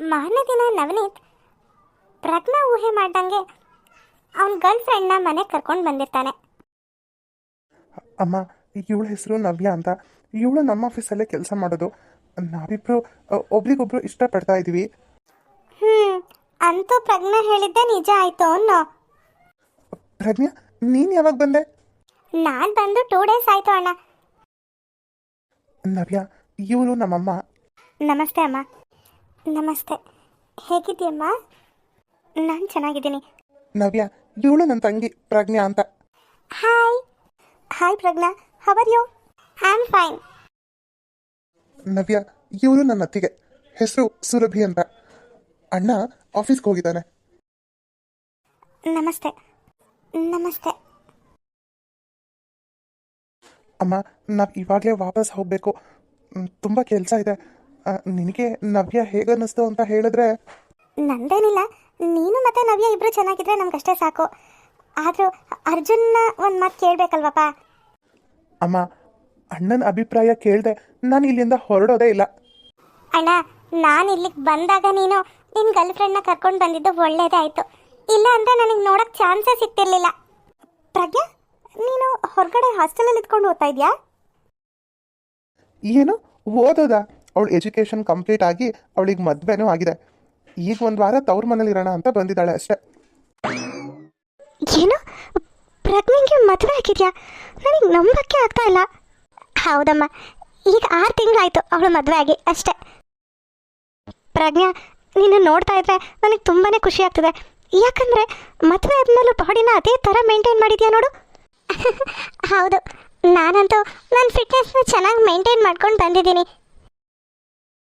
ಮಾರನೇ ದಿನ ನವನೀತ್ ಪ್ರಜ್ಞಾ ಊಹೆ ಮಾಡ್ದಂಗೆ ಅವನ ಗರ್ಲ್ ಫ್ರೆಂಡ್ನ ಮನೆಗೆ ಕರ್ಕೊಂಡು ಬಂದಿರ್ತಾನೆ. ಅಮ್ಮ ಇವಳ ಹೆಸರು ನವ್ಯ ಅಂತ. ಇವಳು ನಮ್ಮ ಆಫೀಸಲ್ಲೇ ಕೆಲಸ ಮಾಡೋದು. ನಾವಿಬ್ರು ಒಬ್ರಿಗೊಬ್ರು ಇಷ್ಟಪಡ್ತಾ ಇದ್ದೀವಿ ಹ್ಮ್ ಅಂತೂ ಪ್ರಜ್ಞಾ ಹೇಳಿದ್ದೆ ನಿಜ ಆಯ್ತು ಅನ್ನೋ. ಪ್ರಜ್ಞಾ ನೀನು ಯಾವಾಗ ಬಂದೆ? ನಾನು ಬಂದು ಟೂ ಡೇಸ್ ಆಯ್ತು ಅಣ್ಣ. ನವ್ಯ ಇವರು ನಮ್ಮಮ್ಮ. ನಮಸ್ತೆ ಅಮ್ಮ. ನಮಸ್ತೆ. ಹೇಗಿದ್ದೀಯಮ್ಮ? ನಾನು ಚೆನ್ನಾಗಿದ್ದೀನಿ. ನವ್ಯ ಇವಳು ನನ್ನ ತಂಗಿ ಪ್ರಜ್ಞಾ ಅಂತ. Hi. Hi Pragna how are you I am fine Navya ಇವಳು ನನ್ನ ಅತ್ತಿಗೆ. ಹೆಸರು ಸುರಭಿ ಅಂತ. ಅಣ್ಣ ಆಫೀಸ್ಗೆ ಹೋಗಿದ್ದಾನೆ. ನಮಸ್ತೆ. ನಮಸ್ತೆ. ಅಮ್ಮ ನಾವು ಇವಾಗಲೇ ವಾಪಸ್ ಹೋಗಬೇಕು. ತುಂಬಾ ಕೆಲಸ ಇದೆ. ನಿನಗೆ ನವ್ಯ ಹೇಗೆ ಅನ್ನಿಸ್ತು ಅಂತ ಹೇಳಿದ್ರೆ? ನಂದೇನಿಲ್ಲ. ನೀನು ಮತ್ತೆ ನವ್ಯ ಇಬ್ರು ಚೆನ್ನಾಗಿದ್ರೆ ನಮ್ಗಷ್ಟೇ ಸಾಕು. ಆದರೂ ಅರ್ಜುನ್ನ ಒಂದು ಮಾತು ಕೇಳಬೇಕಲ್ವಪ್ಪ? ಅಮ್ಮ ಅಣ್ಣನ ಅಭಿಪ್ರಾಯ ಕೇಳಿದೆ ನಾನು ಇಲ್ಲಿಂದ ಹೊರಡೋದೇ ಇಲ್ಲ. ಅಣ್ಣ ನಾನು ಇಲ್ಲಿಗೆ ಬಂದಾಗ ನೀನು ನಿನ್ನ ಗರ್ಲ್ ಫ್ರೆಂಡ್ನ ಕರ್ಕೊಂಡು ಬಂದಿದ್ದು ಒಳ್ಳೇದೇ ಆಯಿತು. ಇಲ್ಲ ಅಂದ್ರೆ ನನಗೆ ನೋಡೋಕ್ಕೆ ಚಾನ್ಸೇ ಸಿಗ್ತಿರ್ಲಿಲ್ಲ. ಪ್ರಜ್ಞಾ ನೀನು ಹೊರಗಡೆ ಹಾಸ್ಟೆಲಲ್ಲಿ ಇದ್ಕೊಂಡು ಓದ್ತಾ ಇದೆಯಾ? ಏನು? ಓದೋದ? ಅವಳ ಎಜುಕೇಷನ್ ಕಂಪ್ಲೀಟ್ ಆಗಿ ಅವಳಿಗೆ ಮದುವೆನೂ ಆಗಿದೆ. ಈಗ ಒಂದು ವಾರ ತವ್ರ ಮನೇಲಿ ಇರೋಣ ಅಂತ ಬಂದಿದ್ದಾಳೆ ಅಷ್ಟೇ. ಏನು? ಪ್ರಜ್ಞೆಗೆ ಮದುವೆ ಆಗಿದೆಯಾ? ನನಗೆ ನಂಬಕ್ಕೆ ಆಗ್ತಾ ಇಲ್ಲ. ಹೌದಮ್ಮ. ಈಗ ಆರು ತಿಂಗಳಾಯ್ತು ಅವಳು ಮದುವೆ ಆಗಿ ಅಷ್ಟೇ. ಪ್ರಜ್ಞಾ, ನಿನ್ನ ನೋಡ್ತಾ ಇದ್ರೆ ನನಗೆ ತುಂಬಾ ಖುಷಿ ಆಗ್ತದೆ. ಯಾಕಂದರೆ ಮದುವೆ ಆದಮೇಲೂ ಬಾಡಿನ ಅದೇ ಥರ ಮೇಂಟೈನ್ ಮಾಡಿದ್ಯಾ ನೋಡು? ಹೌದು. ನಾನಂತೂ ನನ್ನ ಫಿಟ್ನೆಸ್ನ ಚೆನ್ನಾಗಿ ಮೇಂಟೈನ್ ಮಾಡ್ಕೊಂಡು ಬಂದಿದ್ದೀನಿ.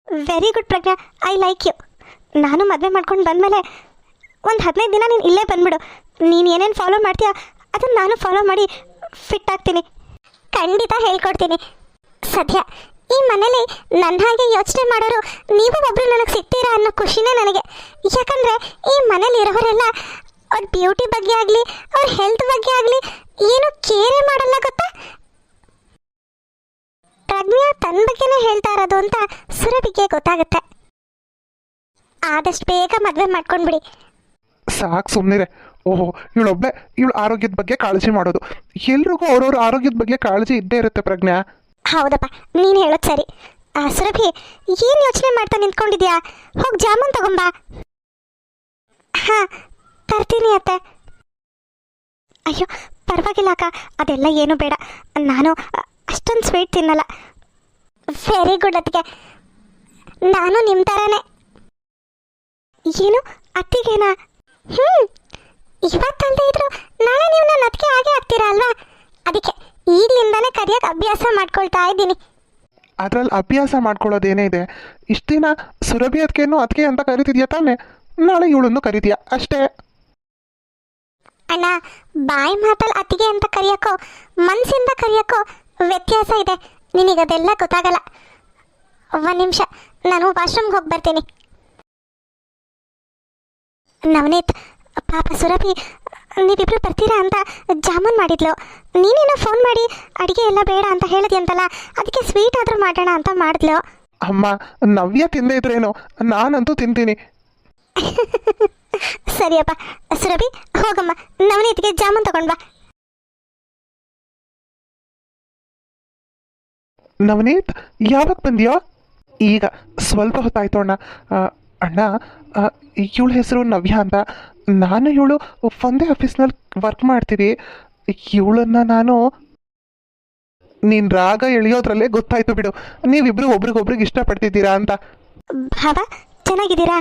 Very good Pragna I like you ನಾನು ಮದುವೆ ಮಾಡ್ಕೊಂಡು ಬಂದಮೇಲೆ ಒಂದು ಹದಿನೈದು ದಿನ ನೀನು ಇಲ್ಲೇ ಬಂದ್ಬಿಡು. ನೀನು ಏನೇನು ಫಾಲೋ ಮಾಡ್ತೀಯ, ಅದನ್ನು ನಾನು ಫಾಲೋ ಮಾಡಿ ಫಿಟ್ ಆಗ್ತೀನಿ. ಖಂಡಿತ ಹೇಳ್ಕೊಡ್ತೀನಿ. ಸದ್ಯ, ಈ ಮನೇಲಿ ನನ್ನ ಹಾಗೆ ಯೋಚನೆ ಮಾಡೋರು ನೀವು ಒಬ್ಬರು ನನಗೆ ಸಿಗ್ತೀರಾ ಅನ್ನೋ ಖುಷಿನೇ ನನಗೆ. ಯಾಕಂದರೆ ಈ ಮನೇಲಿ ಇರೋರೆಲ್ಲ ಅವ್ರ ಬ್ಯೂಟಿ ಬಗ್ಗೆ ಆಗಲಿ, ಅವ್ರ ಹೆಲ್ತ್ ಬಗ್ಗೆ ಆಗಲಿ ಏನು ಕೇರೇ ಮಾಡಲ್ಲ ಗೊತ್ತಾ? ಪ್ರಜ್ಞಾ ತನ್ನ ಬಗ್ಗೆನೇ ಹೇಳ್ತಾ ಇರೋದು ಅಂತ ಸುರಭಿಗೆ ಗೊತ್ತಾಗುತ್ತೆ. ಆದಷ್ಟು ಬೇಗ ಮದುವೆ ಮಾಡ್ಕೊಂಡ್ಬಿಡಿ. ಸಾಕು ಸುಮ್ಮನಿರೆ ಓಹೋ ಇವಳೊಬ್ಬಳೆ ಇವಳು ಆರೋಗ್ಯದ ಬಗ್ಗೆ ಕಾಳಜಿ ಮಾಡೋದು. ಎಲ್ರಿಗೂ ಅವ್ರವ್ರ ಆರೋಗ್ಯದ ಬಗ್ಗೆ ಕಾಳಜಿ ಇದ್ದೇ ಇರುತ್ತೆ ಪ್ರಜ್ಞಾ. ಹೌದಪ್ಪ ನೀನು ಹೇಳೋದು ಸರಿ. ಆ, ಸುರಭಿ ಏನು ಯೋಚನೆ ಮಾಡ್ತಾ ನಿಂತ್ಕೊಂಡಿದ್ಯಾ? ಹೋಗಿ ಜಾಮೂನ್ ತಗೊಂಬಾ. ಹಾ ತರ್ತೀನಿ ಅತ್ತೆ. ಅಯ್ಯೋ ಪರವಾಗಿಲ್ಲ ಅಕ್ಕ ಅದೆಲ್ಲ ಏನು ಬೇಡ. ನಾನು ಅಷ್ಟೊಂದು ಸ್ವೀಟ್ ತಿನ್ನಲ್ಲ. ವೆರಿ ಗುಡ್ ಅತ್ತಿಗೆ. ನಾನು ನಿಮ್ಮ ಥರನೇ ಏನು? ಅತ್ತಿಗೆನಾ? ಹ್ಞೂ ಇವತ್ತಂತ ಇದ್ರು ನಾಳೆ ನೀವು ನನ್ನ ಅತ್ತಿಗೆ ಹಾಗೆ ಆಗ್ತೀರಾ ಅಲ್ವಾ? ಅದಕ್ಕೆ ಈಗಲಿಂದಾನೇ ಕರೆಯೋಕೆ ಅಭ್ಯಾಸ ಮಾಡ್ಕೊಳ್ತಾ ಇದ್ದೀನಿ. ಅದ್ರಲ್ಲಿ ಅಭ್ಯಾಸ ಮಾಡ್ಕೊಳ್ಳೋದೇನೇ ಇದೆ? ಇಷ್ಟು ದಿನ ಸುರಭಿ ಅದಕ್ಕೇನು ಅದಕ್ಕೆ ಅಂತ ಕರಿತಿದ್ಯಾ ತಾನೆ? ನಾಳೆ ಇವಳನ್ನು ಕರಿತೀಯ? ಅಷ್ಟೇ. ಅಣ್ಣ ಬಾಯಿ ಮಾತಲ್ಲಿ ಅತ್ತಿಗೆ ಅಂತ ಕರೆಯೋಕ್ಕೋ ಮನಸ್ಸಿಂದ ಕರೆಯೋಕ್ಕೋ ವ್ಯತ್ಯಾಸ ಇದೆ. ನಿನಗದೆಲ್ಲ ಗೊತ್ತಾಗಲ್ಲ. ಒಂದು ನಿಮಿಷ. ನಾನು ವಾಶ್ರೂಮ್ಗೆ ಹೋಗಿ ಬರ್ತೀನಿ. ನವನೀತ್ ಪಾಪ ಸುರಭಿ ನೀವಿಬ್ರು ಬರ್ತೀರಾ ಅಂತ ಜಾಮೂನ್ ಮಾಡಿದ್ಲು. ನೀನೇನೋ ಫೋನ್ ಮಾಡಿ ಅಡುಗೆ ಎಲ್ಲ ಬೇಡ ಅಂತ ಹೇಳಿದ್ಯಂತಲ್ಲ ಅದಕ್ಕೆ ಸ್ವೀಟ್ ಆದರೂ ಮಾಡೋಣ ಅಂತ ಮಾಡಿದ್ಲು. ಅಮ್ಮ ನವ್ಯ ತಿಂದೇ ಇದ್ರೇನು? ನಾನಂತೂ ತಿಂತೀನಿ. ಸರಿಯಪ್ಪ ಸುರಭಿ ಹೋಗಮ್ಮ ನವನೀತ್ಗೆ ಜಾಮೂನ್ ತಗೊಂಡ್ ಬಾ. ನವನೀತ್ ಯಾವಾಗ ಬಂದ್ಯೋ? ಈಗ ಸ್ವಲ್ಪ ಹೊತ್ತಾಯ್ತು ಅಣ್ಣ. ಅಣ್ಣ ಇವಳ ಹೆಸರು ನವ್ಯ ಅಂತ. ನಾನು ಇವಳು ಒಂದೇ ಆಫೀಸ್ನಲ್ಲಿ ವರ್ಕ್ ಮಾಡ್ತೀವಿ ಇವಳನ್ನ ನಾನು ನೀನು ರಾಗ ಎಳೆಯೋದ್ರಲ್ಲೇ ಗೊತ್ತಾಯ್ತು ಬಿಡು. ನೀವಿಬ್ರು ಒಬ್ರಿಗೊಬ್ರಿಗೆ ಇಷ್ಟಪಡ್ತಿದ್ದೀರಾ ಅಂತ. ಚೆನ್ನಾಗಿದ್ದೀರಾ?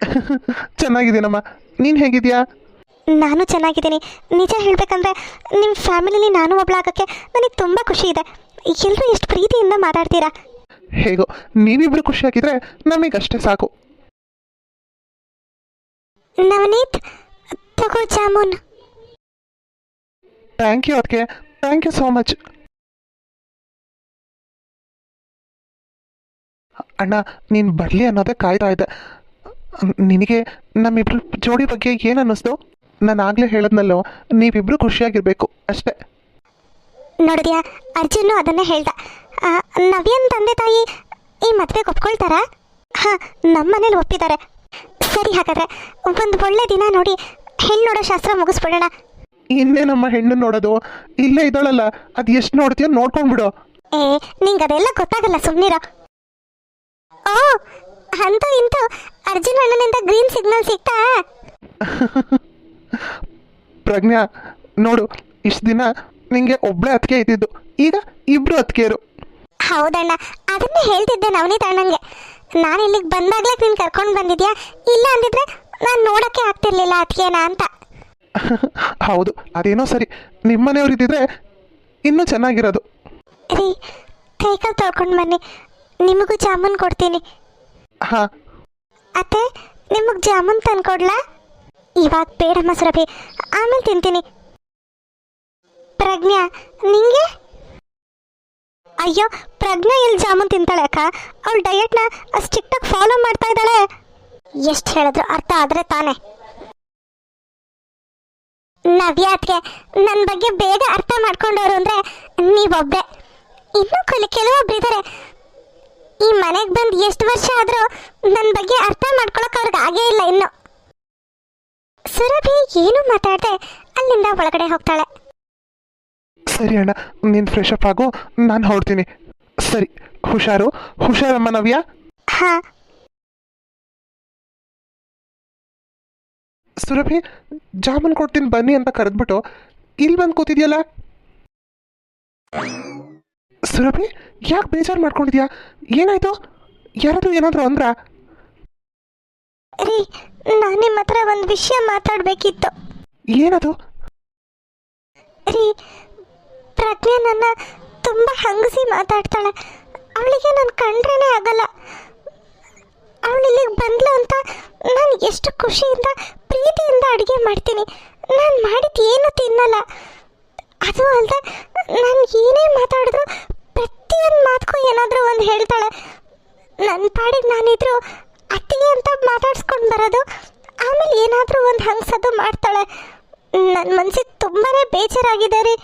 ಚೆನ್ನಾಗಿದ್ದೀನಮ್ಮ. ನೀನು ಹೇಗಿದ್ಯಾ ನಾನು ಚೆನ್ನಾಗಿದ್ದೀನಿ. ನಿಜ ಹೇಳಬೇಕಂದ್ರೆ ನಿಮ್ಮ ಫ್ಯಾಮಿಲಿಲಿ ನಾನು ಒಬ್ಳಾಗಕ್ಕೆ ನನಗೆ ತುಂಬ ಖುಷಿ ಇದೆ. ಎಲ್ಲರೂ ಎಷ್ಟು ಪ್ರೀತಿಯಿಂದ ಮಾತಾಡ್ತೀರಾ? ಹೇಗೋ ನೀವಿಬ್ರು ಖುಷಿಯಾಗಿದ್ರೆ ನಮಗಷ್ಟೇ ಸಾಕು. ನವನೀತ್ ತಗೋ ಜಾಮೂನ್. ಥ್ಯಾಂಕ್ ಯು ಅದಕ್ಕೆ ಥ್ಯಾಂಕ್ ಯು ಸೋ ಮಚ್ ಅಣ್ಣ ನೀನು ಬರಲಿ ಅನ್ನೋದೇ ಕಾಯ್ತಾ ಇದ್ದೆ. ನಿನಗೆ ನಮ್ಮಿಬ್ರು ಜೋಡಿ ಬಗ್ಗೆ ಏನು ಅನ್ನಿಸ್ತು? ನಾನು ಆಗಲೇ ಹೇಳದ್ನಲ್ಲೋ ನೀವಿಬ್ರು ಖುಷಿಯಾಗಿರ್ಬೇಕು ಅಷ್ಟೇ. ನೋಡಿದ್ಯಾ? ಅರ್ಜುನು ಅದನ್ನೇ ಹೇಳ್ದ. ನವ್ಯನ್ ತಂದೆ ತಾಯಿ ಈ ಮದುವೆಗೆ ಒಪ್ಕೊಳ್ತಾರಾ? ಹಾಂ ನಮ್ಮ ಮನೇಲಿ ಒಪ್ಪಿದ್ದಾರೆ. ಸರಿ ಹಾಗಾದ್ರೆ ಒಂದು ಒಳ್ಳೆ ದಿನ ನೋಡಿ ಹೆಣ್ಣು ನೋಡೋ ಶಾಸ್ತ್ರ ಮುಗಿಸ್ಬಿಡೋಣ. ಇನ್ನೇ ನಮ್ಮ ಹೆಣ್ಣು ನೋಡೋದು? ಇಲ್ಲೇ ಇದ್ದಾಳಲ್ಲ ಅದು ಎಷ್ಟು ನೋಡ್ತೀಯೋ ನೋಡ್ಕೊಂಡ್ಬಿಡು. ಏ ನಿಂಗೆ ಅದೆಲ್ಲ ಗೊತ್ತಾಗಲ್ಲ ಸುಮ್ಮನಿರ ಓ ಅಂತ ಇಂತ ಅರ್ಜುನ್ ಅಣ್ಣನಿಂದ ಗ್ರೀನ್ ಸಿಗ್ನಲ್ ಸಿಗ್ತಾ? ಪ್ರಜ್ಞಾ ನೋಡು ಇಷ್ಟು ದಿನ ನಿಂಗೆ ಒಬ್ಳೆ ಅತ್ತಿಗೆ ಇದ್ದಿದ್ದು. ಈಗ ಇಬ್ರು ಅತ್ತಿಗೆಯರು ಹೌದಣ್ಣ ಅದನ್ನೇ ಹೇಳ್ತಿದ್ದೆ ನವನೀತ್ ಅಣ್ಣಂಗೆ. ನಾನು ಇಲ್ಲಿಗೆ ಬಂದಾಗ್ಲೇ ನೀನು ಕರ್ಕೊಂಡು ಬಂದಿದ್ಯಾ? ಇಲ್ಲ ಅಂದಿದ್ರೆ ನಾನು ನೋಡೋಕ್ಕೆ ಆಗ್ತಿರ್ಲಿಲ್ಲ ಅದಕ್ಕೇನ ಅಂತ. ಹೌದು ಅದೇನೋ ಸರಿ. ನಿಮ್ಮನೆಯವ್ರು ಇದ್ದಿದ್ರೆ ಇನ್ನೂ ಚೆನ್ನಾಗಿರೋದು. ರೀ ಕೈಕಾಲು ತೊಳ್ಕೊಂಡು ಬನ್ನಿ. ನಿಮಗೂ ಜಾಮೂನ್ ಕೊಡ್ತೀನಿ. ಹಾಂ. ಅತ್ತೆ ನಿಮಗೆ ಜಾಮೂನ್ ತಂದ್ಕೊಡ್ಲಾ? ಇವಾಗ ಬೇಡ ಮೊಸರಬಿ ಆಮೇಲೆ ತಿಂತೀನಿ. ಪ್ರಜ್ಞಾ ನಿಂಗೆ? ಅಯ್ಯೋ, ಪ್ರಜ್ಞಾ ಇಲ್ಲಿ ಜಾಮೂನ್ ತಿಂತಾಳೆ ಅಕ್ಕ? ಅವಳು ಡಯಟ್ನ ಸ್ಟ್ರಿಕ್ಟಾಗಿ ಫಾಲೋ ಮಾಡ್ತಾ ಇದ್ದಾಳೆ. ಎಷ್ಟು ಹೇಳಿದ್ರು ಅರ್ಥ ಆದರೆ ತಾನೇ. ನವ್ಯಾತ್ಗೆ ನನ್ನ ಬಗ್ಗೆ ಬೇಗ ಅರ್ಥ ಮಾಡ್ಕೊಂಡವರು ಅಂದರೆ ನೀವೊಬ್ಬೆ ಇನ್ನೂ ಕಲಿ, ಕೆಲವೊಬ್ರು ಇದ್ದಾರೆ ಈ ಮನೆಗೆ ಬಂದು ಎಷ್ಟು ವರ್ಷ ಆದರೂ ನನ್ನ ಬಗ್ಗೆ ಅರ್ಥ ಮಾಡ್ಕೊಳಕ್ಕೆ ಅವ್ರಿಗೆ ಆಗೇ ಇಲ್ಲ ಇನ್ನು. ಸುರಭಿ ಏನು ಮಾತಾಡದೆ ಅಲ್ಲಿಂದ ಒಳಗಡೆ ಹೋಗ್ತಾಳೆ. ಸರಿ ಅಣ್ಣ ನೀನು ಫ್ರೆಶ್ ಅಪ್ ಆಗು ನಾನು ಹೊರಡ್ತೀನಿ. ಸರಿ ಹುಷಾರು. ಹುಷಾರಮ್ಮ ನವ್ಯ? ಹಾ. ಸುರಭಿ ಜಾಮೂನ್ ಕೊಡ್ತೀನಿ ಬನ್ನಿ ಅಂತ ಕರೆದ್ಬಿಟ್ಟು ಇಲ್ಲಿ ಬಂದು ಕೂತಿದ್ಯಲ್ಲ? ಸುರಭಿ ಯಾಕೆ ಬೇಜಾರು ಮಾಡ್ಕೊಂಡಿದ್ಯಾ? ಏನಾಯ್ತು? ಯಾರಾದ್ರೂ ಏನಾದರೂ ಅಂದ್ರ? ರೀ ನಾನು ನಿಮ್ಮ ಹತ್ರ ಒಂದು ವಿಷಯ ಮಾತಾಡಬೇಕಿತ್ತು. ಏನದು ರೀ ಪ್ರಜ್ಞೆ ನನ್ನ ತುಂಬ ಹಂಗಸಿ ಮಾತಾಡ್ತಾಳೆ. ಅವಳಿಗೆ ನಾನು ಕಂಡ್ರೇ ಆಗಲ್ಲ. ಅವಳು ಇಲ್ಲಿಗೆ ಬಂದ್ಲು ಅಂತ ನಾನು ಎಷ್ಟು ಖುಷಿಯಿಂದ, ಪ್ರೀತಿಯಿಂದ ಅಡುಗೆ ಮಾಡ್ತೀನಿ. ನಾನು ಮಾಡಿದ್ದು ಏನು ತಿನ್ನಲ್ಲ. ಅದು ಅಲ್ಲದೆ ನಾನು ಏನೇ ಮಾತಾಡಿದ್ರು ಪ್ರತಿಯೊಂದು ಮಾತಕ್ಕೂ ಏನಾದರೂ ಒಂದು ಹೇಳ್ತಾಳೆ. ನನ್ನ ಪಾಡಿಗೆ ನಾನಿದ್ರು ಅತ್ತಿಗೆ ಅಂತ ಮಾತಾಡ್ಸ್ಕೊಂಡು ಬರೋದು, ಆಮೇಲೆ ಏನಾದರೂ ಒಂದು ಹಂಗ್ಸೋದು ಮಾಡ್ತಾಳೆ. ನನ್ನ ಮನ್ಸಿಗೆ ತುಂಬಾ ಬೇಜಾರಾಗಿದೆ ರೀ.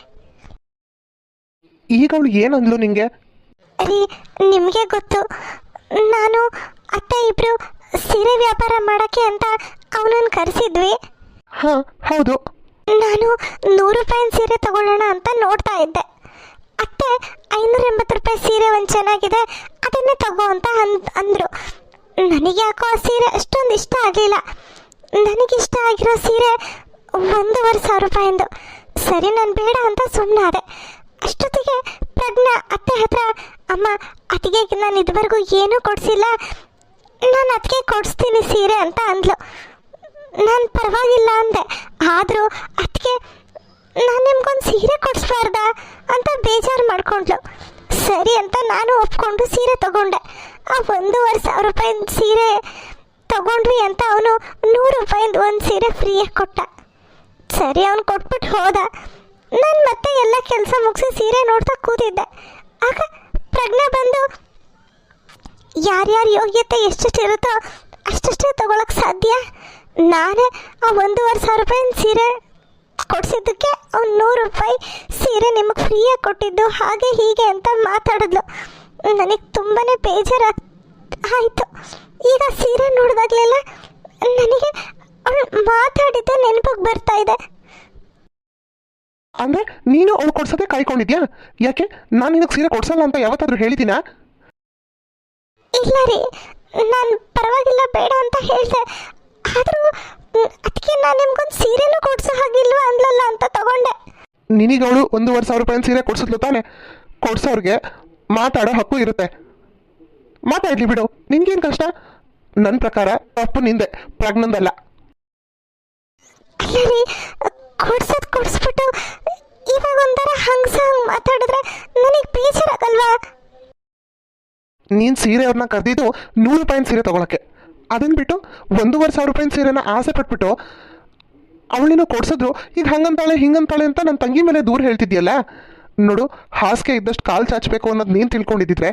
ಈಗ ಅವಳು ಏನಂದ್ಲು ನಿಂಗೆ? ರೀ ನಿಮಗೆ ಗೊತ್ತು. ನಾನು ಅತ್ತೆ ಇಬ್ರು ಸೀರೆ ವ್ಯಾಪಾರ ಮಾಡಕ್ಕೆ ಅಂತ ಅವನನ್ನು ಕರೆಸಿದ್ವಿ. ಹಾ ಹೌದು. ನಾನು ನೂರು ರೂಪಾಯಿ ಸೀರೆ ತಗೊಳ್ಳೋಣ ಅಂತ ನೋಡ್ತಾ ಇದ್ದೆ. ಅತ್ತೆ ಐನೂರ ಎಂಬತ್ತು ರೂಪಾಯಿ ಸೀರೆ ಒಂದು ಚೆನ್ನಾಗಿದೆ ಅದನ್ನೇ ತಗೋ ಅಂತ ಅಂದ್ ಅಂದರು. ನನಗೆ ಯಾಕೋ ಆ ಸೀರೆ ಅಷ್ಟೊಂದು ಇಷ್ಟ ಆಗಲಿಲ್ಲ ನನಗಿಷ್ಟ ಆಗಿರೋ ಸೀರೆ ಒಂದೂವರೆ ಸಾವಿರ ರೂಪಾಯಿಂದು. ಸರಿ ನಾನು ಬೇಡ ಅಂತ ಸುಮ್ಮನಾದೆ ಅಷ್ಟೊತ್ತಿಗೆ ಪ್ರಜ್ಞಾ ಅತ್ತೆ ಹತ್ರ, ಅಮ್ಮ, ಅತ್ತಿಗೆ ನಾನು ಇದುವರೆಗೂ ಏನೂ ಕೊಡಿಸಿಲ್ಲ. ನಾನು ಅತ್ತಿಗೆ ಕೊಡಿಸ್ತೀನಿ ಸೀರೆ ಅಂತ ಅಂದ್ಲು. ನಾನು ಪರವಾಗಿಲ್ಲ ಅಂದೆ. ಆದರೂ ಅತ್ತಿಗೆ, ನಾನು ನಿಮ್ಗೊಂದು ಸೀರೆ ಕೊಡಿಸ್ಬಾರ್ದ ಅಂತ ಬೇಜಾರು ಮಾಡ್ಕೊಂಡ್ಲು. ಸರಿ ಅಂತ ನಾನು ಒಪ್ಕೊಂಡು ಸೀರೆ ತಗೊಂಡೆ. ಆ ಒಂದೂವರೆ ಸಾವಿರ ರೂಪಾಯಿ ಸೀರೆ ತಗೊಂಡ್ವಿ ಅಂತ ಅವನು ನೂರು ರೂಪಾಯಿಂದ ಒಂದು ಸೀರೆ ಫ್ರೀಯಾಗಿ ಕೊಟ್ಟ. ಸರಿ, ಅವನು ಕೊಟ್ಬಿಟ್ಟು ಹೋದ. ನಾನು ಮತ್ತೆ ಎಲ್ಲ ಕೆಲಸ ಮುಗಿಸಿ ಸೀರೆ ನೋಡ್ತಾ ಕೂತಿದ್ದೆ. ಆಗ ಪ್ರಜ್ಞೆ ಬಂದು, ಯಾರ್ಯಾರ ಯೋಗ್ಯತೆ ಎಷ್ಟೆಷ್ಟಿರುತ್ತೋ ಅಷ್ಟಷ್ಟೇ ತಗೊಳಕ್ಕೆ ಸಾಧ್ಯ? ನಾನೇ ಆ ಒಂದೂವರೆ ಸಾವಿರ ರೂಪಾಯಿ ಸೀರೆ ಕೊಡಿಸಿದ್ದಕ್ಕೆ ಅವ್ನು ನೂರು ರೂಪಾಯಿ ಸೀರೆ ನಿಮಗೆ ಫ್ರೀಯಾಗಿ ಕೊಟ್ಟಿದ್ದು, ಹಾಗೆ ಹೀಗೆ ಅಂತ ಮಾತಾಡಿದ್ಲು. ನನಗೆ ತುಂಬಾ ಬೇಜಾರಾಗ್ ಆಯಿತು. ಈಗ ಸೀರೆ ನೋಡಿದಾಗಲೆಲ್ಲ ನನಗೆ ಅವಳು ಮಾತಾಡಿದ್ದೆ ನೆನಪಿಗೆ ಬರ್ತಾ ಇದೆ. ಅಂದ್ರೆ ನೀನು ಅವ್ರು ಕೊಡ್ಸೋದೇ ಕಾಯ್ಕೊಂಡಿದ್ಯಾ ಯಾಕೆ? ನಾನು ನಿನಗೆ ಸೀರೆ ಕೊಡ್ಸಲ್ಲ ಅಂತ ಯಾವತ್ತಾದ್ರೂ ಹೇಳಿದ್ದೀನಾ ಇಲ್ಲ ರೀ. ನಾನು ಪರವಾಗಿಲ್ಲ ಬೇಡ ಅಂತ ಹೇಳಿದೆ. ಆದರೂ ಅದಕ್ಕೆ ನಾನು ನಿಮ್ಗೊಂದು ಸೀರೆನೂ ಕೊಡ್ಸೋ ಹಾಗಿಲ್ವಾ ಅನ್ಲಲ್ಲ ಅಂತ ತಗೊಂಡೆ. ನಿನಗೆ ಅವಳು ಒಂದೂವರೆ ಸಾವಿರ ರೂಪಾಯಿ ಸೀರೆ ಕೊಡ್ಸಿದ್ಲು ತಾನೆ? ಕೊಡ್ಸೋರ್ಗೆ ಮಾತಾಡೋ ಹಕ್ಕು ಇರುತ್ತೆ. ಮಾತಾಡ್ಲಿ ಬಿಡು. ನಿನ್ಗೇನು ಕಷ್ಟ? ನನ್ನ ಪ್ರಕಾರ ತಪ್ಪು ನಿಂದೆ. ಪ್ರಜ್ಞಂದಲ್ಲ ಕೊಡ್ಸೋದು ಕೊಡಿಸ್ಬಿಟ್ಟು ಇವಾಗ ಒಂಥರ ಹಂಗ್ಸ ಹಂಗೆ ಮಾತಾಡಿದ್ರೆ ನನಗೆ ಬೇಜಾರಾಗಲ್ವಾ? ನೀನು ಸೀರೆ ಅವ್ರನ್ನ ಕರೆದಿದ್ದು ನೂರು ರೂಪಾಯಿನ ಸೀರೆ ತೊಗೊಳಕ್ಕೆ. ಅದನ್ನ ಬಿಟ್ಟು ಒಂದೂವರೆ ಸಾವಿರ ರೂಪಾಯಿನ ಸೀರೆನ ಆಸೆ ಪಟ್ಬಿಟ್ಟು ಅವಳೇನೋ ಕೊಡ್ಸಿದ್ರು, ಈಗ ಹಂಗಂತಾಳೆ, ಹಿಂಗಂತಾಳೆ ಅಂತ ನನ್ನ ತಂಗಿ ಮೇಲೆ ದೂರ ಹೇಳ್ತಿದ್ಯಲ್ಲ? ನೋಡು, ಹಾಸಿಗೆ ಇದ್ದಷ್ಟು ಕಾಲು ಚಾಚಬೇಕು ಅನ್ನೋದು ನೀನು ತಿಳ್ಕೊಂಡಿದ್ದಿದ್ರೆ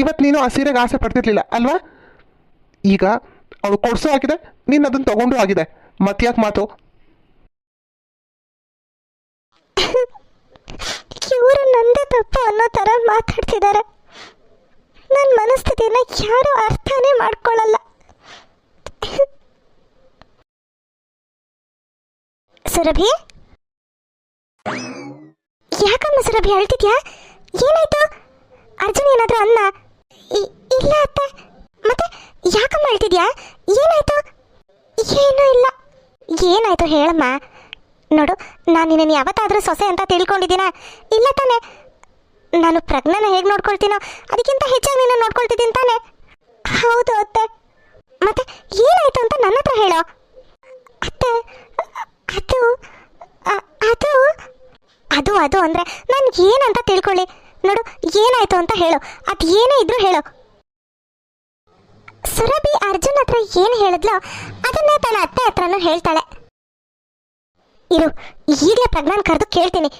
ಇವತ್ತು ನೀನು ಆ ಸೀರೆಗೆ ಆಸೆ ಪಡ್ತಿರ್ಲಿಲ್ಲ, ಅಲ್ವಾ? ಈಗ ಅವಳು ಕೊಡ್ಸೋ ಆಗಿದೆ ನೀನು ಅದನ್ನು ತಗೊಂಡು ಆಗಿದೆ. ಮತ್ಯಾಕೆ ಮಾತು? ಇವರು ನಂದೇ ತಪ್ಪು ಅನ್ನೋ ಥರ ಮಾತಾಡ್ತಿದ್ದಾರೆ. ನನ್ನ ಮನಸ್ಥಿತಿನ ಯಾರೂ ಅರ್ಥನೇ ಮಾಡ್ಕೊಳ್ಳಲ್ಲ. ಸುರಭಿ? ಯಾಕಮ್ಮ ಸುರಭಿ ಅಳ್ತಿದ್ಯಾ? ಏನಾಯ್ತು? ಅರ್ಜುನ್ ಏನಾದ್ರೂ ಅನ್ನ? ಇಲ್ಲ ಅತ್ತೆ. ಮತ್ತೆ ಯಾಕಮ್ಮ ಅಳ್ತಿದ್ಯಾ? ಏನಾಯ್ತು? ಏನೂ ಇಲ್ಲ. ಏನಾಯ್ತು ಹೇಳಮ್ಮ? ನೋಡು, ನಾನು ನಿನ್ನ ಯಾವತ್ತಾದರೂ ಸೊಸೆ ಅಂತ ತಿಳ್ಕೊಂಡಿದ್ದೀನ? ಇಲ್ಲ ತಾನೆ. ನಾನು ಪ್ರಜ್ಞಾನ ಹೇಗೆ ನೋಡ್ಕೊಳ್ತೀನೋ, ಅದಕ್ಕಿಂತ ಹೆಚ್ಚಾಗಿ ನಿನ್ನ ನೋಡ್ಕೊಳ್ತಿದ್ದೀನಿ ತಾನೆ. ಹೌದು ಅತ್ತೆ. ಮತ್ತೆ ಏನಾಯ್ತು ಅಂತ ನನ್ನ ಹತ್ರ ಹೇಳೋ? ಅತ್ತೆ, ಅದು ಅದು ಅದು ಅದು ಅಂದ್ರೆ ನಾನು ಏನಂತ ತಿಳ್ಕೊಳ್ಳಿ. ನೋಡು, ಏನಾಯ್ತು ಅಂತ ಹೇಳು. ಅದು ಏನೇ ಇದ್ರೂ ಹೇಳು. ಸುರಭಿ ಅರ್ಜುನ್ ಹತ್ರ ಏನು ಹೇಳಿದ್ಲೋ, ಅದನ್ನೇ ತನ್ನ ಅತ್ತೆ ಹತ್ರನೂ ಹೇಳ್ತಾಳೆ. ಇರು ಈಗಲೇ ಪ್ರಜ್ಞಾನ್ ಕರೆದು ಕೇಳ್ತೀನಿ.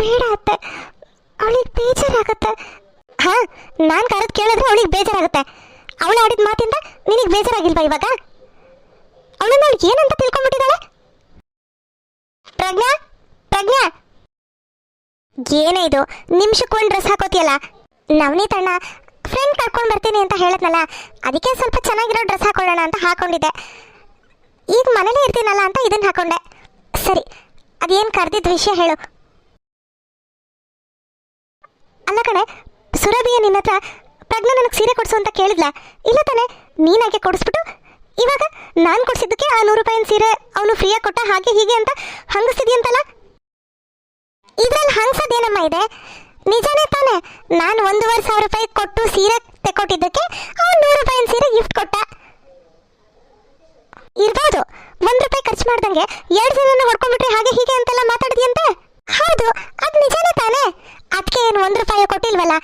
ಬೇಡ ಅತ್ತೆ. ಅವಳಿಗೆ ಬೇಜಾರಾಗುತ್ತೆ. ಹಾ, ನಾನು ಕರೆದು ಕೇಳಿದ್ರೆ ಅವಳಿಗೆ ಬೇಜಾರಾಗುತ್ತೆ. ಅವಳು ಆಡಿದ ಮಾತಿಂದ ನಿನಗೆ ಬೇಜಾರಾಗಿಲ್ವಾ ಇವಾಗ? ಅವಳನ್ನ ಅವಳು ಏನಂತ ತಿಳ್ಕೊಂಡ್ಬಿಟ್ಟಿದ್ದಾಳೆ? ಪ್ರಜ್ಞಾ ಪ್ರಜ್ಞಾ. ಏನೇ ಇದು, ನಿಮಿಷಕ್ಕೊಂದು ಡ್ರೆಸ್ ಹಾಕೋತಿಯಲ್ಲ? ನವನೀತ್ ಅಣ್ಣ ಫ್ರೆಂಡ್ ಕರ್ಕೊಂಡು ಬರ್ತೀನಿ ಅಂತ ಹೇಳಿದ್ನಲ್ಲ, ಅದಕ್ಕೆ ಸ್ವಲ್ಪ ಚೆನ್ನಾಗಿರೋ ಡ್ರೆಸ್ ಹಾಕೊಳ್ಳೋಣ ಅಂತ ಹಾಕೊಂಡಿದ್ದೆ. ಈಗ ಮನೇಲೇ ಇರ್ತೀನಲ್ಲ ಅಂತ ಇದನ್ನ ಹಾಕೊಂಡೆ. ಸರಿ, ಅದೇನು ಕರೆದಿದ್ದ ವಿಷಯ ಹೇಳು. ಅಲ್ಲ ಕಣೆ, ಸುರಭಿಯ ನಿನ್ನ ಹತ್ರ ಪ್ರಜ್ಞೆ ನನಗೆ ಸೀರೆ ಕೊಡಿಸು ಅಂತ ಕೇಳಿದ್ಲ? ಇಲ್ಲ ತಾನೆ ನೀನಾಗೆ ಕೊಡಿಸ್ಬಿಟ್ಟು? ಇವಾಗ ನಾನು ಕೊಡಿಸಿದ್ದಕ್ಕೆ ಆ ನೂರು ರೂಪಾಯಿನ ಸೀರೆ ಅವನು ಫ್ರೀಯಾಗಿ ಕೊಟ್ಟ ಹಾಗೆ ಹೀಗೆ ಅಂತ ಹಂಗಿಸ್ತಿದ್ಯಂತಲ್ಲ? ಇದ್ರಲ್ಲಿ ಹಂಗಸೋದೇನಮ್ಮ ಇದೆ? ನಿಜನೇ ತಾನೆ, ನಾನು ಒಂದೂವರೆ ಸಾವಿರ ರೂಪಾಯಿ ಕೊಟ್ಟು ಸೀರೆ ತೆಕ್ಕೊಟ್ಟಿದ್ದಕ್ಕೆ ಅವನು ನೂರು ರೂಪಾಯಿನ ಸೀರೆ ಗಿಫ್ಟ್ ಕೊಟ್ಟ. ಇರ್ಬೋದು. ಒಂದ್ ರೂಪಾಯಿ ಖರ್ಚು ಮಾಡ್ದಂಗೆ ಎರಡು ಜನನ ಹೊಡ್ಕೊಂಡ್ಬಿಟ್ರೆ ಹಾಗೆ ಹೀಗೆ ಅಂತೆಲ್ಲ ಮಾತಾಡಿದ್ಯಂತೆ ಹೌದು ಅದ್ ನಿಜನೇ ತಾನೇ? ಅದಕ್ಕೆ ಏನು ಒಂದ್ ರೂಪಾಯಿ ಕೊಟ್ಟಿಲ್ವಲ್ಲ?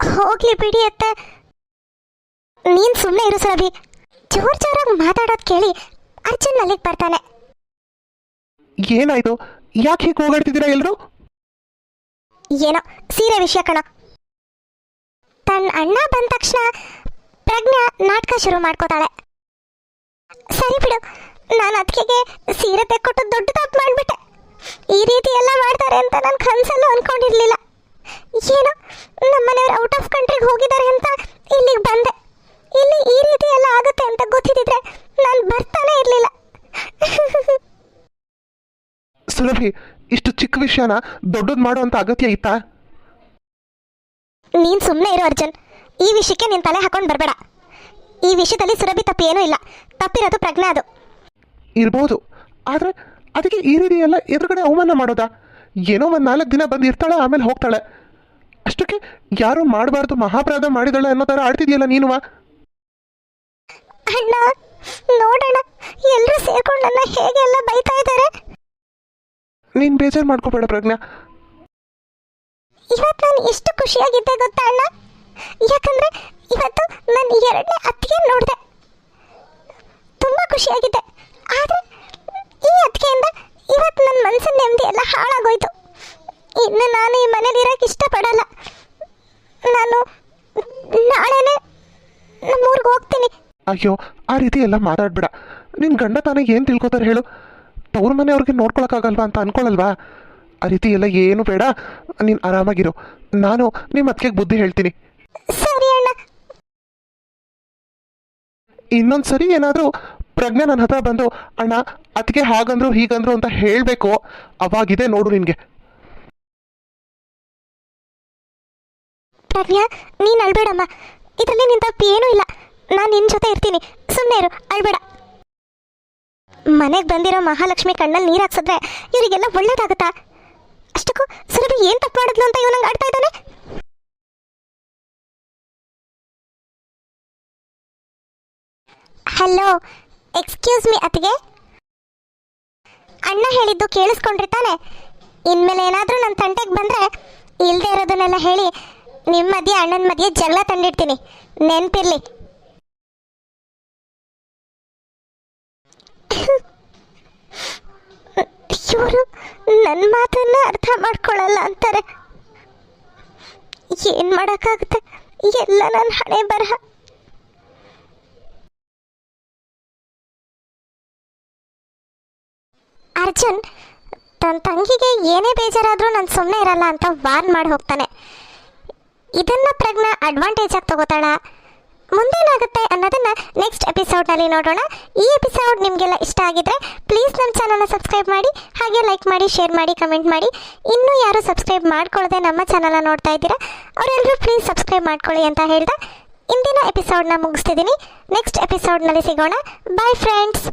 ಹೋಗ್ಲಿ ಬಿಡಿ ಅತ್ತೆ. ನೀನ್ ಸುಮ್ಮನೆ ಇರು ಸುರಭಿ ಜೋರ್ ಜೋರಾಗಿ ಮಾತಾಡೋದ್ ಕೇಳಿ ಅರ್ಜುನ್ ಅಲ್ಲಿಗೆ ಬರ್ತಾನೆ. ಏನಾಯ್ತು? ಯಾಕೆ ಹೀಗೆ ಹೋಗಾಡ್ತಿದ್ದೀರಾ ಎಲ್ರು? ಏನೋ ಸೀರೆ ವಿಷಯ ಕಣ. ತನ್ನ ಅಣ್ಣ ಬಂದ ತಕ್ಷಣ ಪ್ರಜ್ಞಾ ನಾಟಕ ಶುರು ಮಾಡ್ಕೋತಾಳೆ. ಸರಿ ಬಿಡು. ನಾನು ಅದಕ್ಕೆ ಸೀರೆ ತೆಕ್ಕೊಟ್ಟು ದೊಡ್ಡ ತಪ್ಪು ಮಾಡಿಬಿಟ್ಟೆ. ಈ ರೀತಿ ಎಲ್ಲ ಮಾಡ್ತಾರೆ ಅಂತ ನಾನು ಕನಸಲ್ಲೂ ಅನ್ಕೊಂಡಿರ್ಲಿಲ್ಲ. ಏನೋ? ನಮ್ಮನೆಯವ್ರು ಔಟ್ ಆಫ್ ಕಂಟ್ರಿಗೆ ಹೋಗಿದ್ದಾರೆ ಅಂತ ಇಲ್ಲಿಗೆ ಬಂದೆ. ಇಲ್ಲಿ ಈ ರೀತಿ ಎಲ್ಲ ಆಗುತ್ತೆ ಅಂತ ಗೊತ್ತಿದ್ದಿದ್ರೆ ನಾನು ಬರ್ತಾನೆ ಇರಲಿಲ್ಲ. ಸುಲಭಿ ಇಷ್ಟು ಚಿಕ್ಕ ವಿಷಯನ ದೊಡ್ಡದು ಮಾಡುವಂಥ ಅಗತ್ಯ ಇತ್ತಾ? ನೀನು ಸುಮ್ಮನೆ ಇರು ಅರ್ಜುನ್. ಈ ವಿಷಯಕ್ಕೆ ನೀನ್ ತಲೆ ಹಾಕೊಂಡು ಬರಬೇಡ. ಈ ವಿಷಯದಲ್ಲಿ ಸುರಭಿ ತಪ್ಪು ಏನೂ ಇಲ್ಲ. ತಪ್ಪಿರೋದು ಪ್ರಜ್ಞೆ ಅದು. ಇರ್ಬೋದು. ಆದರೆ ಅದಕ್ಕೆ ಈ ರೀತಿ ಎಲ್ಲ ಎದುರುಗಡೆ ಅವಮಾನ ಮಾಡೋದಾ? ಏನೋ ಒಂದು ನಾಲ್ಕು ದಿನ ಬಂದು ಇರ್ತಾಳೆ ಆಮೇಲೆ ಹೋಗ್ತಾಳೆ. ಅಷ್ಟಕ್ಕೆ ಯಾರೂ ಮಾಡಬಾರ್ದು ಮಹಾಪರಾಧ ಮಾಡಿದಾಳೆ ಅನ್ನೋ ಥರ ಆಡ್ತಿದ್ಯಲ್ಲ ನೀನುವ ಅಣ್ಣ ನೋಡೋಣ ಎಲ್ಲರೂ ಸೇರ್ಕೊಂಡು ನನ್ನ ಹೇಗೆಲ್ಲ ಬೈತಾ ಇದ್ದಾರೆ? ನೀನು ಬೇಜಾರು ಮಾಡ್ಕೋಬೇಡ ಪ್ರಜ್ಞಾ. ಇವತ್ತು ನಾನು ಎಷ್ಟು ಖುಷಿಯಾಗಿದ್ದೆ ಗೊತ್ತಾ ಅಣ್ಣ? ಯಾಕಂದ್ರೆ ಇವತ್ತು ನನ್ನ ಎರಡನೇ ಅತ್ತಿಗೆ ನೋಡಿದೆ. ತುಂಬ ಖುಷಿಯಾಗಿದೆ ಆದರೆ ಈ ಅತ್ತಿಗೆಯಿಂದ ಇವತ್ತು ನನ್ನ ಮನಸ್ಸಿನ ನೆಮ್ಮದಿ ಎಲ್ಲ ಹಾಳಾಗೋಯ್ತು. ಇನ್ನು ನಾನು ಈ ಮನೇಲಿ ಇರೋಕೆ ಇಷ್ಟಪಡಲ್ಲ. ನಾನು ನಾಳೆನೇ ನಮ್ಮೂರಿಗೆ ಹೋಗ್ತೀನಿ. ಅಯ್ಯೋ, ಆ ರೀತಿ ಎಲ್ಲ ಮಾತಾಡ್ಬೇಡ. ನಿನ್ನ ಗಂಡ ತಾನೇ ಏನು ತಿಳ್ಕೊತಾರೆ ಹೇಳು? ತವ್ರ ಮನೆಯವ್ರಿಗೆ ನೋಡ್ಕೊಳಕ್ಕಾಗಲ್ವಾ ಅಂತ ಅನ್ಕೊಳಲ್ವಾ? ಆ ರೀತಿ ಎಲ್ಲ ಏನು ಬೇಡ. ನೀನು ಆರಾಮಾಗಿರು. ನಾನು ನಿಮ್ಮ ಅತ್ತಿಗೆ ಬುದ್ಧಿ ಹೇಳ್ತೀನಿ. ಸರಿ ಅಣ್ಣ. ಇನ್ನೊಂದ್ಸರಿ ಏನಾದರೂ ಪ್ರಜ್ಞಾ ನನ್ನ ಹತ್ರ ಬಂದು ಅಣ್ಣ ಅದಕ್ಕೆ ಹಾಗಂದ್ರು ಹೀಗಂದ್ರು ಅಂತ ಹೇಳಬೇಕು. ಅವಾಗಿದೆ ನೋಡು ನಿನಗೆ. ಪ್ರಜ್ಞಾ ನೀನು ಅಳ್ಬೇಡಮ್ಮ. ಇದರಲ್ಲಿ ನಿನ್ ತಪ್ಪು ಏನೂ ಇಲ್ಲ. ನಾನು ನಿನ್ನ ಜೊತೆ ಇರ್ತೀನಿ. ಸುಮ್ಮನೆ ಇರು ಅಳ್ಬೇಡ. ಮನೆಗೆ ಬಂದಿರೋ ಮಹಾಲಕ್ಷ್ಮಿ ಕಣ್ಣಲ್ಲಿ ನೀರು ಹಾಕ್ಸಿದ್ರೆ ಇವರಿಗೆಲ್ಲ ಒಳ್ಳೇದಾಗುತ್ತಾ? ಅಷ್ಟಕ್ಕೂ ಸುರಭಿ ಏನು ತಪ್ಪು ಮಾಡಿದ್ಲು ಅಂತ ಇವನಂಗೆ ಆಡ್ತಾ ಇದ್ದಾನೆ? ಹಲೋ ಎಕ್ಸ್ಕ್ಯೂಸ್ ಮೀ ಅತ್ತಿಗೆ. ಅಣ್ಣ ಹೇಳಿದ್ದು ಕೇಳಿಸ್ಕೊಂಡ್ರಿ ತಾನೆ. ಇನ್ಮೇಲೆ ಏನಾದರೂ ನನ್ನ ತಂಟೆಗೆ ಬಂದರೆ ಇಲ್ಲದೆ ಇರೋದನ್ನೆಲ್ಲ ಹೇಳಿ ನಿಮ್ಮ ಮಧ್ಯೆ ಅಣ್ಣನ ಮಧ್ಯೆ ಜಗಳ ತಂದಿಡ್ತೀನಿ. ನೆನ್ಪಿರ್ಲಿ. ಇವರು ನನ್ನ ಮಾತನ್ನ ಅರ್ಥ ಮಾಡ್ಕೊಳ್ಳಲ್ಲ ಅಂತಾರೆ. ಏನ್ ಮಾಡೋಕ್ಕಾಗುತ್ತೆ? ಎಲ್ಲ ನನ್ನ ಹಣೆ ಬರಹ. ಅರ್ಜುನ್ ತನ್ನ ತಂಗಿಗೆ ಏನೇ ಬೇಜಾರಾದರೂ ನಾನು ಸುಮ್ಮನೆ ಇರಲ್ಲ ಅಂತ ವಾರ್ನ್ ಮಾಡಿ ಹೋಗ್ತಾನೆ. ಇದನ್ನ ಪ್ರಜ್ಞಾ ಅಡ್ವಾಂಟೇಜ್ ಆಗಿ ತಗೋತಾಳ. ಮುಂದೇನಾಗುತ್ತೆ ಅನ್ನೋದನ್ನ ನೆಕ್ಸ್ಟ್ ಎಪಿಸೋಡ್ನಲ್ಲಿ ನೋಡೋಣ. ಈ ಎಪಿಸೋಡ್ ನಿಮಗೆಲ್ಲ ಇಷ್ಟ ಆಗಿದ್ರೆ ಪ್ಲೀಸ್ ನಮ್ಮ ಚಾನಲ್ನ ಸಬ್ಸ್ಕ್ರೈಬ್ ಮಾಡಿ, ಹಾಗೆ ಲೈಕ್ ಮಾಡಿ ಶೇರ್ ಮಾಡಿ ಕಮೆಂಟ್ ಮಾಡಿ. ಇನ್ನೂ ಯಾರು ಸಬ್ಸ್ಕ್ರೈಬ್ ಮಾಡ್ಕೊಳ್ಳದೆ ನಮ್ಮ ಚಾನಲ್ನ ನೋಡ್ತಾ ಇದ್ದೀರಾ ಅವರೆಲ್ಲರೂ ಪ್ಲೀಸ್ ಸಬ್ಸ್ಕ್ರೈಬ್ ಮಾಡ್ಕೊಳ್ಳಿ ಅಂತ ಹೇಳ್ದೆ. ಇಂದಿನ ಎಪಿಸೋಡ್ನ ಮುಗಿಸ್ತಿದ್ದೀನಿ. ನೆಕ್ಸ್ಟ್ ಎಪಿಸೋಡ್ನಲ್ಲಿ ಸಿಗೋಣ. Bye friends